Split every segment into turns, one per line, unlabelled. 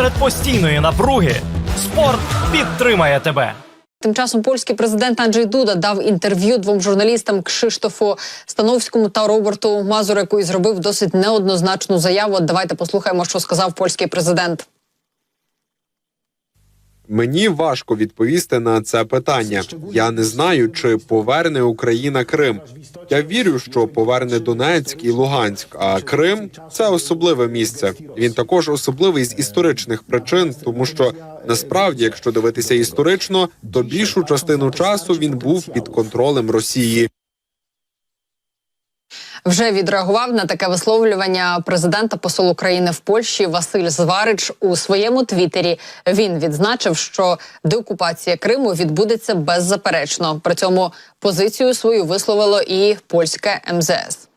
Серед постійної напруги спорт підтримає тебе.
Тим часом польський президент Анджей Дуда дав інтерв'ю двом журналістам Кшиштофу Становському та Роберту Мазуреку і зробив досить неоднозначну заяву. От Давайте послухаємо, що сказав польський президент.
Мені важко відповісти на це питання. Я не знаю, чи поверне Україна Крим. Я вірю, що поверне Донецьк і Луганськ. А Крим це особливе місце. Він також особливий з історичних причин, тому що насправді, якщо дивитися історично, то більшу частину часу він був під контролем Росії.
Вже відреагував на таке висловлювання президента посол України в Польщі Василь Зварич у своєму твіттері. Він відзначив, що деокупація Криму відбудеться беззаперечно. При цьому позицію свою висловило і польське МЗС.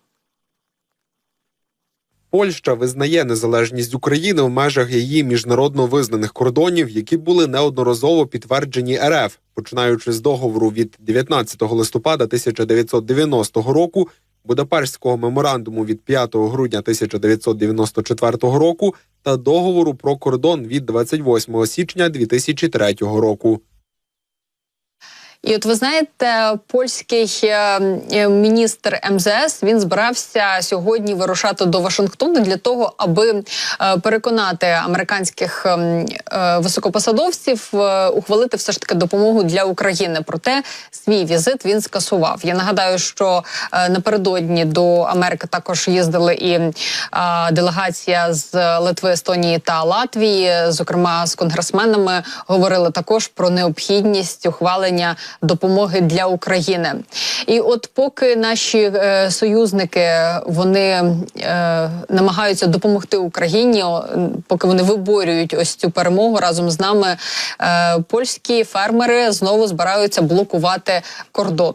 Польща визнає незалежність України в межах її міжнародно визнаних кордонів, які були неодноразово підтверджені РФ, починаючи з договору від 19 листопада 1990 року, Будапештського меморандуму від 5 грудня 1994 року та договору про кордон від 28 січня 2003 року.
І от ви знаєте, польський е, е, міністр МЗС він збирався сьогодні вирушати до Вашингтону для того, аби е, переконати американських ем, високопосадовців ухвалити все ж таки допомогу для України. Проте свій візит він скасував. Я нагадаю, що напередодні до Америки також їздили і делегація з Литви, Естонії та Латвії, зокрема з конгресменами, говорили також про необхідність ухвалення допомоги для України. І от поки наші е, союзники вони е, намагаються допомогти Україні, поки вони виборюють ось цю перемогу разом з нами, е, польські фермери знову збираються блокувати кордон.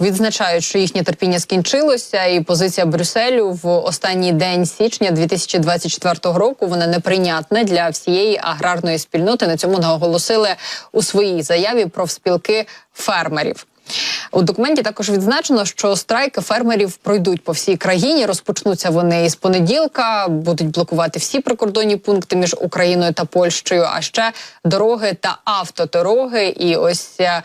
Відзначають, що їхнє терпіння скінчилося, і позиція Брюсселю в останній день січня 2024 року вона неприйнятна для всієї аграрної спільноти. На цьому наголосили у своїй заяві про спілки фермерів. У документі також відзначено, що страйки фермерів пройдуть по всій країні. Розпочнуться вони із понеділка, будуть блокувати всі прикордонні пункти між Україною та Польщею, а ще дороги та автодороги. І ось е,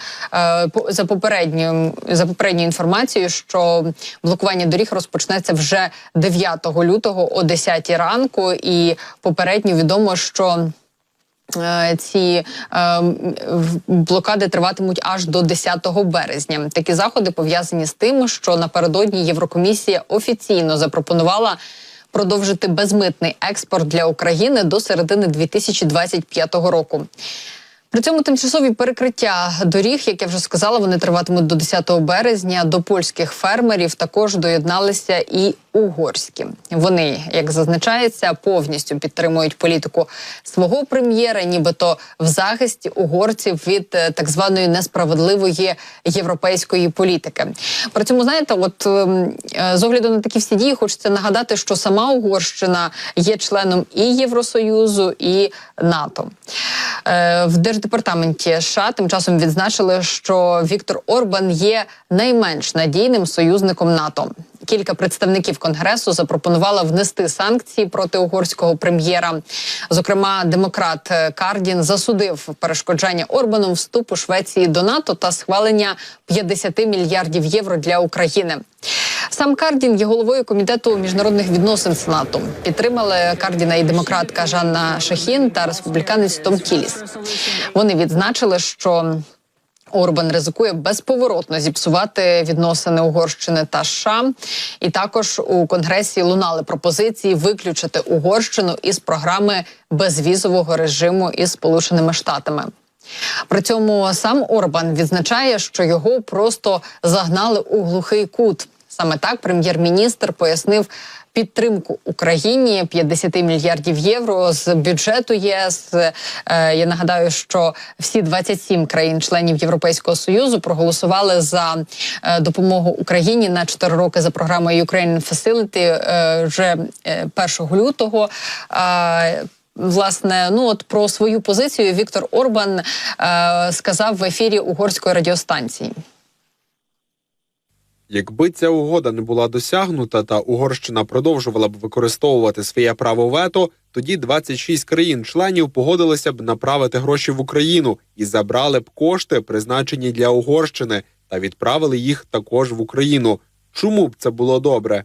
по- за попередньою за попередньою інформацією, що блокування доріг розпочнеться вже 9 лютого о 10 ранку. І попередньо відомо, що Е, Ці е, блокади триватимуть аж до 10 березня. Такі заходи пов'язані з тим, що напередодні Єврокомісія офіційно запропонувала продовжити безмитний експорт для України до середини 2025 року. При цьому тимчасові перекриття доріг, як я вже сказала, вони триватимуть до 10 березня. До польських фермерів також доєдналися і угорські. Вони, як зазначається, повністю підтримують політику свого прем'єра, нібито в захисті угорців від е, так званої несправедливої європейської політики. При цьому знаєте, от ем, е, з огляду на такі всі дії, хочеться нагадати, що сама Угорщина є членом і Євросоюзу, і НАТО. Е, В держдепартаменті США тим часом відзначили, що Віктор Орбан є найменш надійним союзником НАТО. Кілька представників конгресу запропонували внести санкції проти угорського прем'єра. Зокрема, демократ Кардін засудив перешкоджання Орбаном вступу Швеції до НАТО та схвалення 50 мільярдів євро для України. Сам Кардін є головою комітету міжнародних відносин Сенату. Підтримали Кардіна і демократка Жанна Шахін та республіканець Том Кіліс. Вони відзначили, що Орбан ризикує безповоротно зіпсувати відносини Угорщини та США. І також у конгресі лунали пропозиції виключити Угорщину із програми безвізового режиму із Сполученими Штатами. При цьому сам Орбан відзначає, що його просто загнали у глухий кут. Саме так прем'єр-міністр пояснив підтримку Україні 50 мільярдів євро з бюджету ЄС. Е, Я нагадаю, що всі 27 країн-членів Європейського союзу проголосували за е, допомогу Україні на 4 роки за програмою Ukraine Facility е, вже е, 1 лютого. Власне, ну от про свою позицію Віктор Орбан е, сказав в ефірі угорської радіостанції.
Якби ця угода не була досягнута та Угорщина продовжувала б використовувати своє право вето, тоді 26 країн-членів погодилися б направити гроші в Україну і забрали б кошти, призначені для Угорщини, та відправили їх також в Україну. Чому б це було добре?